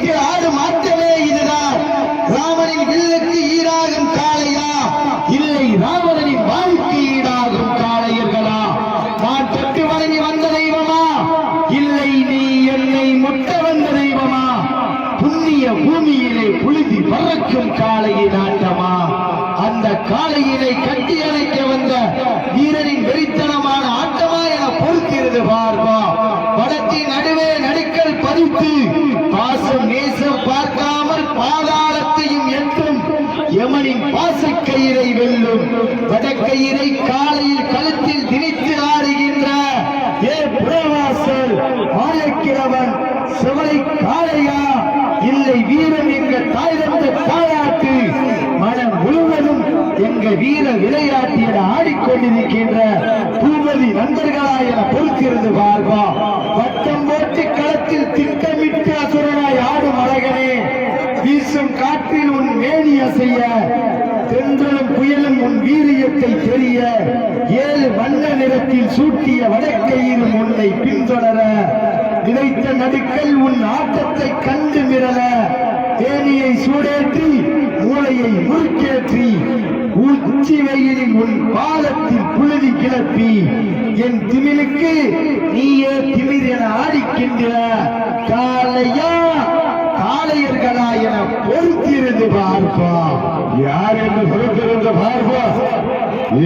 வில்லுக்கு ஆடு மாற்றமே இதுதான் ராமனின் வில்லுக்கு ஈடாகும் காளையா? இல்லை ராவணனின் வாழ்க்கை ஈடாகும் காளையர்களா? நான் தொட்டு வந்த தெய்வமா? இல்லை நீ என்னை முட்ட வந்த தெய்வமா? புண்ணிய பூமியிலே புழுதி பறக்கும் காளையின் ஆட்டமா அந்த காளையினை கட்டி அணைக்க வந்த வீரரின் வெறித்தனமான ஆட்டமா என பொறுத்திருந்து பார்வா வடத்தின் நடுவே நடுக்கல் பதித்து பாசம் எமனின் பாசக்கயிறை வெல்லும் வடக்கயிறை காலையில் கழுத்தில் திணித்து ஆடுகின்ற ஏ புறவாசல் மாயக்கிழவன் செவலை காளையா? இல்லை வீரன் எங்க தாய் தந்த தாயாட்டு. மனம் முழுவதும் எங்க வீர விளையாட்டு என ஆடிக்கொண்டிருக்கின்ற பூமதி நண்பர்களா என பொறுத்திருந்து பார்வா வட்டம் போட்டு களத்தில் திட்டமிட்டு அசுரனாய் ஆடும் அழகனே வீசும் காற்றில் உன் மேனி அசை தென்றலும் புயலும் உன் வீரியத்தை தெரிய ஏழு வண்ண நிறத்தில் சூட்டிய வடக்கையிலும் உன்னை பின்தொடர நினைத்த நடுக்கல் உன் ஆட்டத்தை கண்டு மிரள தேனியை சூடேற்றி மூளையை முறுக்கேற்றி உச்சி வெயிலில் உன் பாலத்தில் புழுதி கிளப்பி என் திமிலுக்கு நீயே திமிர் என ஆடிக்கின்ற காலையா ಯಾರಿಂದ ಸದಸ್ಯರಿಂದ ಭಾರತ